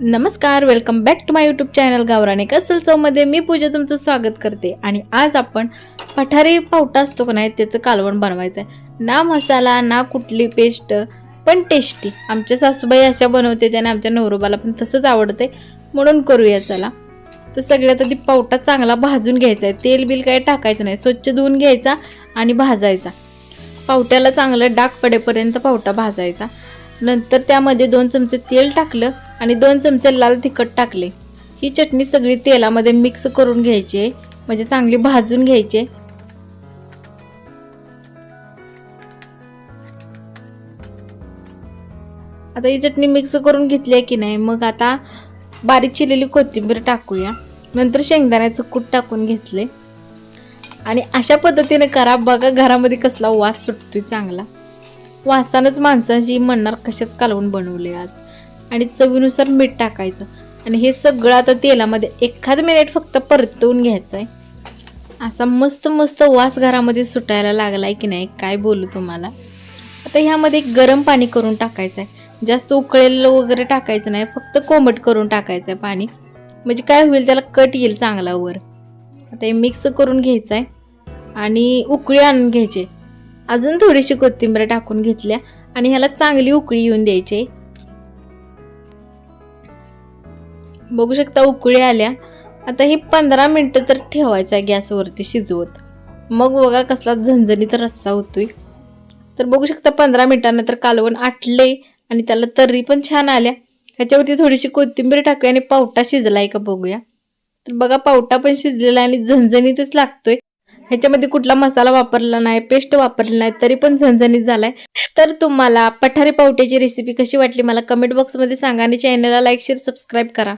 नमस्कार welcome back to my YouTube channel गावराने कसल चौमध्ये. मी पूजा तुमचं स्वागत करते. आणि आज आपण पठारी पावटा असतो का नाही त्याचं कालवण बनवायचं आहे ना मसाला ना कुठली पेस्ट पण टेस्टी आमच्या सासूबाई अशा बनवते आणि आमच्या नवरोबाला पण तसंच आवडते म्हणून करूया चला. तर सगळ्यात आधी पावटा चांगला भाजून घ्यायचा आहे तेल बिल काही टाकायचं नाही. स्वच्छ धुवून घ्यायचा आणि भाजायचा. पावट्याला चांगलं डाग पडेपर्यंत पावटा भाजायचा. नंतर त्यामध्ये दोन चमचे तेल टाकलं आणि दोन चमचे लाल तिखट टाकले. ही चटणी सगळी तेलामध्ये मिक्स करून घ्यायची आहे. म्हणजे चांगली भाजून घ्यायची आता ही चटणी मिक्स करून घेतली आहे की नाही मग आता बारीक चिरलेली कोथिंबीर टाकूया. नंतर शेंगदाण्याचं कूट टाकून घेतले. आणि अशा पद्धतीने करा बघा घरामध्ये कसला वास सुटतोय चांगला. वासानंच माणसाची म्हणणार कशाच कालवून बनवले आज? आणि चवीनुसार मीठ टाकायचं. आणि हे सगळं आता तेलामध्ये एखाद मिनिट फक्त परतवून घ्यायचं आहे असा मस्त मस्त वास घरामध्ये सुटायला लागलाय की नाही काय बोलू तुम्हाला? आता ह्यामध्ये गरम पाणी करून टाकायचं आहे जास्त उकळलेलं वगैरे टाकायचं नाही फक्त कोमट करून टाकायचं आहे पाणी. म्हणजे काय होईल त्याला कट येईल चांगला वर. आता हे मिक्स करून घ्यायचं आहे आणि उकळी आणून घ्यायचे. अजून थोडीशी कोथिंबीर टाकून घेतल्या आणि ह्याला चांगली उकळी येऊन द्यायची. आहे. बघू शकता उकळी आल्या. आता हे पंधरा मिनटं तर ठेवायचं आहे गॅसवरती शिजवत. मग बघा कसला झणझणीत रस्सा होतोय. तर बघू शकता पंधरा मिनटानंतर कालवण आटले आणि त्याला तर्री पण छान आल्या. ह्याच्यावरती थोडीशी कोथिंबीर टाकूया आणि पावटा शिजलाय का बघूया. तर बघा पावटा पण शिजलेला आणि झणझणीतच लागतोय. ह्याच्यामध्ये कुठला मसाला वापरला नाही पेस्ट वापरली नाही तरी पण झणझणीत झालाय. तर तुम्हाला पठारी पावट्याची रेसिपी कशी वाटली मला कमेंट बॉक्समध्ये सांगा आणि चॅनलला लाईक शेअर सबस्क्राईब करा.